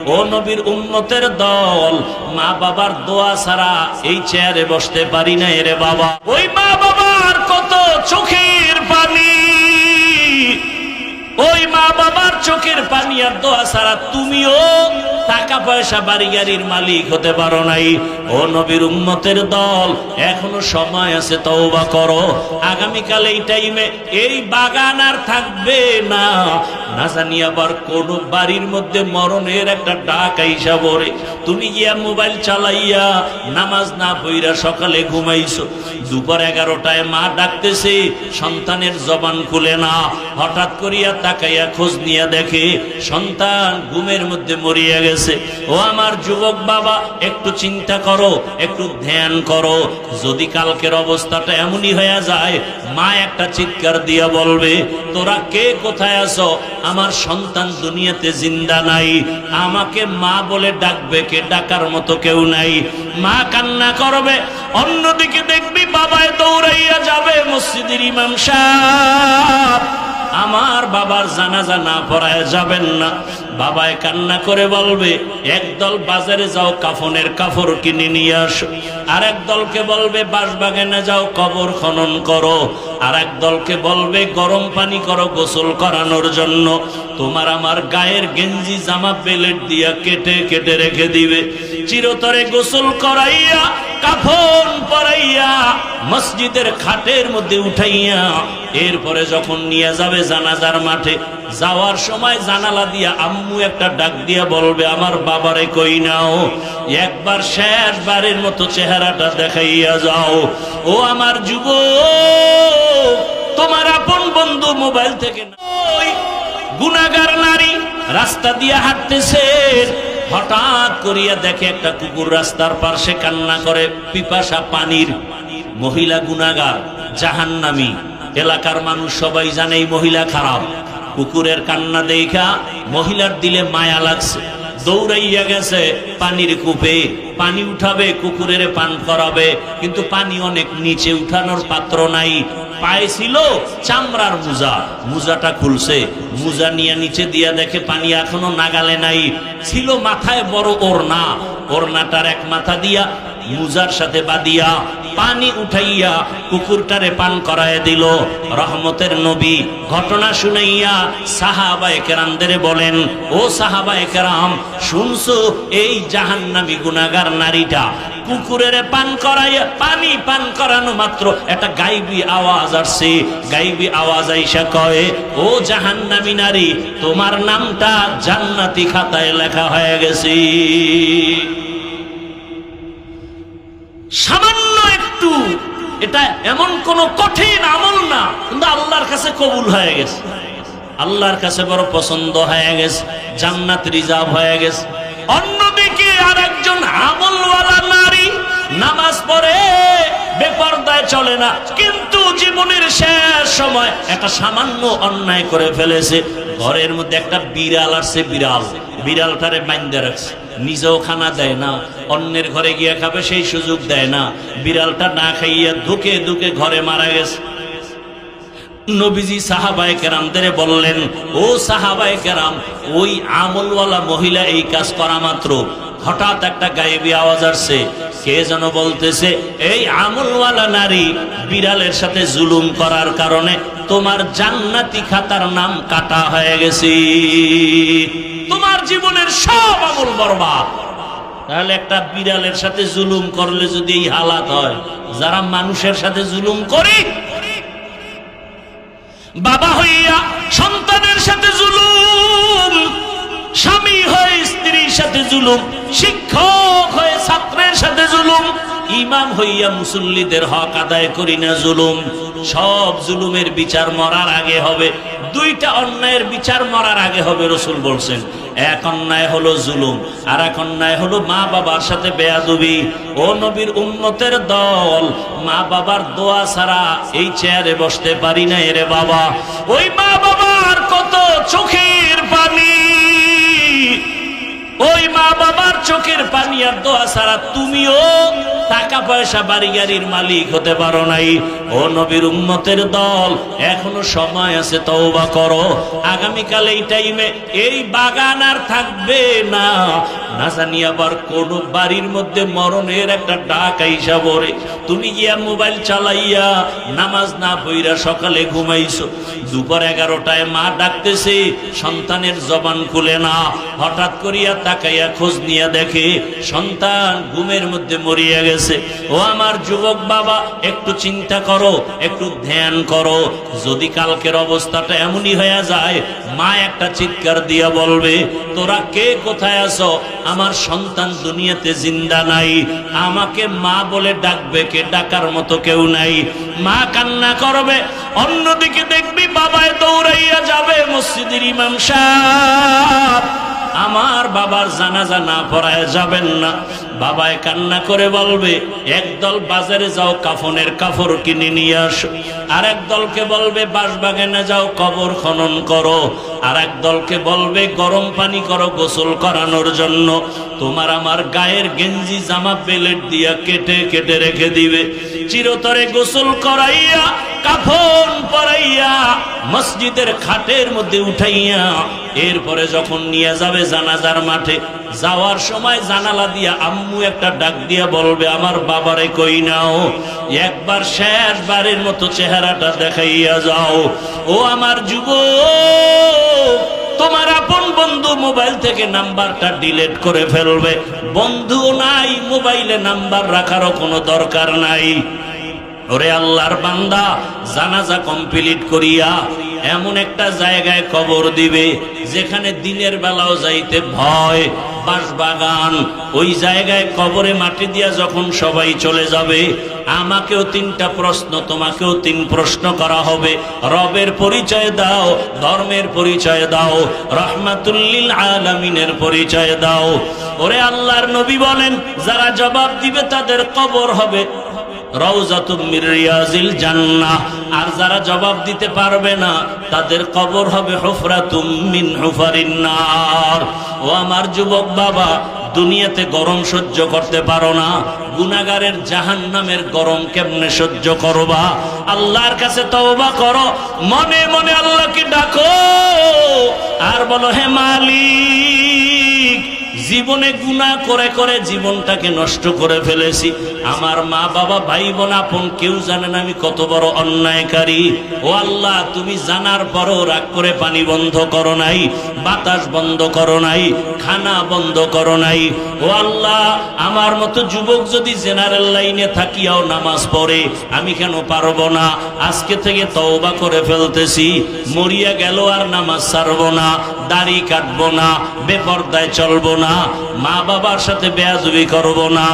ও নবীর উন্নতের দল, মা বাবার দোয়া ছাড়া এই চেয়ারে বসতে পারি না এরে বাবা। ওই মা বাবার কত চোখের পানি। ওই মা বাবার চোখের পানি আর দোয়া ছাড়া তুমিও টাকা পয়সা বাড়ি গাড়ির মালিক হতে পারো নাই। ও নবীর উন্নতের দল, এখনও সময় আছে, তওবা করো। আগামীকাল এই টাইমে এই বাগান আর থাকবে না। না জানি আবার কোন বাড়ির মধ্যে মরণের একটা ডাক আইসা বলে তুমি গিয়া মোবাইল চালাইয়া নামাজ না পইরা সকালে ঘুমাইছো। দুপুর এগারোটায় মা ডাকতেছে, সন্তানের জবান খুলে না। হঠাৎ করিয়া তাকাইয়া খোঁজ নিয়ে দেখে সন্তান ঘুমের মধ্যে মরিয়া গেছে। ও আমার যুবক বাবা, একটু চিন্তা করো। একটু ধ্যান করো। যদি কালকের অবস্থাটা এমনই হয়ে যায়, মা একটা চিৎকার দিয়া বলবে, তোরা কে? কোথায় আছো? আমার সন্তান দুনিয়াতে জিন্দা নাই। আমাকে মা বলে ডাকবে কে? ডাকার মতো কেউ নাই। মা কান্না করবে, অন্যদিকে দেখবি বাবায় দৌড়াইয়া যাবে মসজিদের ইমাম সাহেব। আমার বাবার জানাজা না পড়ায় যাবেন না। বাবায় কান্না করে বলবে একদল বাজারে যাও, কাফনের কাপড় কিনে নিয়ে আসো। আর একদলকে বলবে, বাসবাগানে যাও, কবর খনন করো। আর এক দলকে বলবে, গরম পানি করো, গোসল করানোর জন্য। তোমার আমার গায়ের গেঞ্জি, জামা, বেলেট দিয়া কেটে কেটে রেখে দিবে। চিরতরে গোসল করাইয়া, কাফন পরাইয়া, মসজিদের খাটের মধ্যে উঠাইয়া, এরপরে যখন নিয়ে যাবে জানাজার মাঠে, যাওয়ার সময় জানালা দিয়া আম্মু একটা ডাক দিয়া বলবে, আমার বাবারে কই নাও? একবার শেষবারের মতো চেহারাটা দেখাইয়া যাও। ও আমার যুব তোমার আপন বন্ধু মোবাইল থেকে নারী রাস্তা দিয়ে হঠাৎ করিয়া দেখে একটা কুকুর রাস্তার পাশে কান্না করে। পিপাসা পানির মহিলা এলাকার মানুষ সবাই জানে এই মহিলা খারাপ। কুকুরের কান্না দেখা মহিলার দিলে মায়া লাগছে। দৌড়াইয়া গেছে পানির কূপে। পানি উঠাবে, কুকুরের পান করাবে। কিন্তু পানি অনেক নিচে উঠানোর পাত্র নাই। পায়ে ছিল চামড়ার মুজা। মুজাটা খুলছে। মুজা নিয়ে নিচে দিয়া দেখে পানি এখনও নাগালে নাই। ছিল মাথায় বড় ওড়না। ওড়নাটার এক মাথা দিয়া মুজার সাথে বাদিয়া পানি উঠাইয়া কুকুরটারে পান করায় দিল। রহমতের নবী ঘটনা শুনাইয়া সাহাবায়ে কেরামদের বলেন, ও সাহাবায়ে কেরাম, শুনছো? এই জাহান্নামী গুনাগার নারীটা কুকুরের পান করাইয়া পানি পান করানো মাত্র। একটা গাইবি আওয়াজ আসছে। গাইবি আওয়াজ আইসা কয়, ও জাহান্নামী নারী, তোমার নামটা জান্নাতি খাতায় লেখা হয়ে গেছে। সামান্য একটু। এটা এমন কোন কঠিন আমল না, কিন্তু আল্লাহর কাছে কবুল হয়ে গেছে। আল্লাহর কাছে বড় পছন্দ হয়ে গেছে, জান্নাত রিজার্ভ হয়ে গেছে। অন্যদিকে না। কিন্তু জীবনের শেষ সময় একটা সামান্য অন্যায় করে ফেলেছে। ঘরের মধ্যে একটা বিড়াল আসছে বিড়াল। বিড়ালটারে বাইন্দে রাখছে। নিজেও খানা দেয় না, অন্যের ঘরে গিয়ে খাবে সেই সুযোগ দেয় না। বিড়ালটা না খাইয়া ধুকে ধুকে ঘরে মারা গেছে। নবীজি সাহাবায় কেরামদের বললেন, ও সাহাবায় কেরাম, ওই আমলওয়ালা মহিলা এই কাজ করা মাত্র। হঠাৎ একটা গায়েবী আওয়াজ আসছে। কে যেন বলতেছে, এই আমলওয়ালা নারী, বিড়ালের সাথে জুলুম করার কারণে তোমার জান্নাতি খাতার নাম কাটা হয়ে গেছে। তোমার জীবনের সব আমল বরবাদ। তাহলে একটা বিড়ালের সাথে জুলুম করলে যদি এই হালাত হয়, যারা মানুষের সাথে জুলুম করে, বাবা হইয়া সন্তানের সাথে জুলুম, স্বামী হয়ে স্ত্রীর সাথে জুলুম শিক্ষক হয়ে ছাত্রের সাথে জুলুম, ইমাম হইয়া মুসল্লিদের হক আদায় করি না জুলুম। সব জুলুমের বিচার মরার আগে হবে। দুইটা অন্যায়ের বিচার মরার আগে হবে, রসুল বলছেন। এক অন্যায় হলো জুলুম আর এক অন্যায় হলো মা বাবার সাথে বেয়াদুবি। ও নবীর উন্নতের দল, মা বাবার দোয়া ছাড়া এই চেয়ারে বসতে পারি না এরে বাবা। ওই মা বাবার কত চোখের পানি। ওই মা বাবার চোখের পানি আর দোয়া ছাড়া তুমিও টাকা পয়সা বাড়ি গাড়ির মালিক হতে পারো নাই। ও নবীর উম্মতের দল, এখনও সময় আছে তওবা করো। আগামীকাল এই টাইমে এই বাগান আর থাকবে না। না জানি আবার কোন বাড়ির মধ্যে মরণের একটা ডাক আইসা তুমি গিয়া মোবাইল চালাইয়া নামাজ না পইরা সকালে ঘুমাইছো। দুপুর এগারোটায় মা ডাকতেছে, সন্তানের জবান খুলে না। হঠাৎ করিয়া তাকাইয়া খোঁজ নিয়ে দেখে সন্তান ঘুমের মধ্যে মরিয়া গেছে। ও আমার যুবক বাবা, একটু চিন্তা করো। একটু ধ্যান করো। যদি কালকের অবস্থাটা এমনই হয়ে যায়, মা একটা চিৎকার দিয়া বলবে, তোরা কে? কোথায় আছো? আমার সন্তান দুনিয়াতে জিন্দা নাই। আমাকে মা বলে ডাকবে কে? ডাকার মতো কেউ নাই। মা কান্না করবে, অন্যদিকে দেখবি বাবায় দৌড়াইয়া যাবে মসজিদের ইমাম সাহেব। আমার বাবার জানাজা না পড়ায় যাবেন না। বাবায় কান্না করে বলবে, একদল বাজারে যাও, কাফনের কাপড় কিনে নিয়ে আসো। আর দলকে বলবে বাঁশবাগানে যাও, কবর খনন করো। আর দলকে বলবে, গরম পানি করো, গোসল করানোর জন্য। তোমার আমার গায়ের গেঞ্জি, জামা, বেলেট দিয়া কেটে কেটে রেখে দিবে। চিরতরে গোসল করাইয়া কাফন পরাইয়া মসজিদের খাটের মধ্যে উঠাইয়া এরপরে যখন নিয়ে যাবে জানাজার মাঠে, যাওয়ার সময় জানালা দিয়া আম্মু একটা ডাক দিয়া বলবে, আমার বাবারে কই নাও, একবার শেষবারের মতো চেহারাটা দেখাইয়া যাও। ও আমার যুব তোমার আপন বন্ধু মোবাইল থেকে নাম্বারটা ডিলিট করে ফেলবে। বন্ধু নাই, মোবাইলে নাম্বার রাখারও কোনো দরকার নাই। ওরে আল্লাহর বান্দা, জানাজা কমপ্লিট করিয়া এমন একটা জায়গায় কবর দিবে যেখানে দিনের বেলাও যাইতে ভয়, বাঁশবাগান। ওই জায়গায় কবরে মাটি দিয়া যখন সবাই চলে যাবে, আমাকেও তিনটা প্রশ্ন, তোমাকেও তিন প্রশ্ন করা হবে। রবের পরিচয় দাও, ধর্মের পরিচয় দাও, রহমাতুল্লিল আলামিনের পরিচয় দাও। ওরে আল্লাহর নবী বলেন, যারা জবাব দিবে তাদের কবর হবে। রিয়াজিল জান্নাহ। আর যারা জবাব দিতে পারবে না, তাদের কবর হবে হুফরাতুম মিন হুফারিন ও আমার যুবক বাবা, দুনিয়াতে গরম সহ্য করতে পারো না গুনাগারের জাহান নামের গরম কেমনে সহ্য করবা? আল্লাহর কাছে তওবা করো, মনে মনে আল্লাহকে ডাকো। আর বলো, হে মালিক জীবনে গুণা করে করে জীবনটাকে নষ্ট করে ফেলেছি। আমার মা বাবা, ভাই বোন, আপন কেউ জানে না আমি কত বড় অন্যায়কারী। ও আল্লাহ, তুমি জানার পরও রাগ করে পানি বন্ধ করো নাই, বাতাস বন্ধ করো নাই, খানা বন্ধ করো নাই। ও আল্লাহ, আমার মতো যুবক যদি জেনারেল লাইনে থাকিয়াও নামাজ পড়ে, আমি কেন পারব না? আজকে থেকে তওবা করে ফেলতেছি, মরিয়া গেল আর নামাজ ছাড়বো না, দাড়ি কাটবো না, বেপর্দায় চলবো না মা বাবার সাথে বেয়াজবি করব না।